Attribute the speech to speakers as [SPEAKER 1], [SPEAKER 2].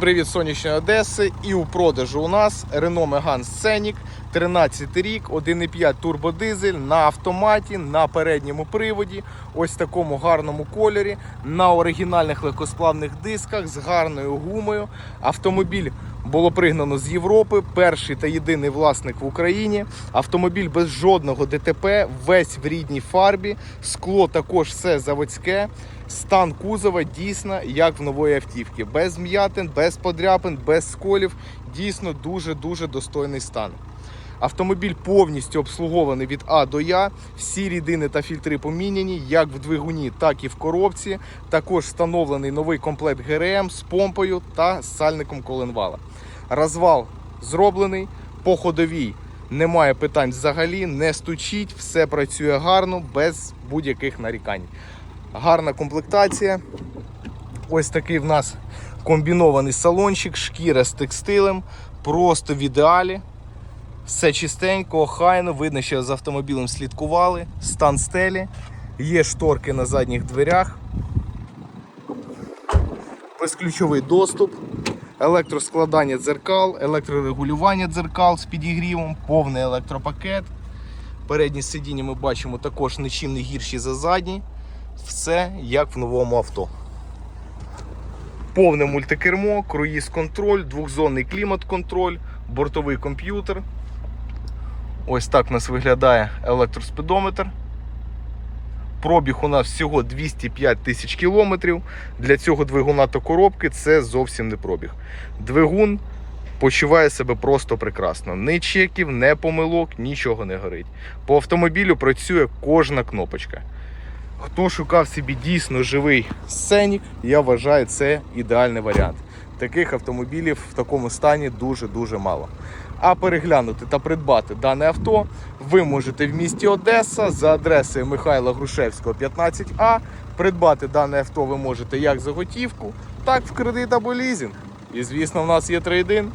[SPEAKER 1] Привіт, сонячної Одеси. І у продажу у нас Renault Megane Scenic, 13 рік, 1,5 турбодизель на автоматі, на передньому приводі, ось в такому гарному кольорі, на оригінальних легкосплавних дисках з гарною гумою. Автомобіль було пригнано з Європи. Перший та єдиний власник в Україні. Автомобіль без жодного ДТП, весь в рідній фарбі. Скло також все заводське. Стан кузова дійсно як в нової автівки. Без м'ятин, без подряпин, без сколів. Дійсно дуже-дуже достойний стан. Автомобіль повністю обслугований від А до Я. Всі рідини та фільтри поміняні, як в двигуні, так і в коробці. Також встановлений новий комплект ГРМ з помпою та сальником коленвала. Розвал зроблений по ходовій. Немає питань взагалі, не стучить, все працює гарно, без будь-яких нарікань. Гарна комплектація. Ось такий в нас комбінований салончик, шкіра з текстилем, просто в ідеалі. Все чистенько, охайно, видно, що з автомобілем слідкували, стан стелі, є шторки на задніх дверях, безключовий доступ, електроскладання дзеркал, електрорегулювання дзеркал з підігрівом, повний електропакет. Передні сидіння ми бачимо також нічим не гірші за задні. Все як в новому авто. Повне мультикермо, круїз-контроль, двохзонний клімат-контроль, бортовий комп'ютер. Ось так у нас виглядає електроспідометр. Пробіг у нас всього 205 тисяч кілометрів. Для цього двигуна та коробки це зовсім не пробіг. Двигун почуває себе просто прекрасно. Ні чеків, ні помилок, нічого не горить. По автомобілю працює кожна кнопочка. Хто шукав собі дійсно живий сценік, я вважаю, це ідеальний варіант. Таких автомобілів в такому стані дуже-дуже мало. А переглянути та придбати дане авто ви можете в місті Одеса за адресою Михайла Грушевського, 15А. Придбати дане авто ви можете як за готівку, так в кредит або лізинг. І звісно, в нас є трейдин.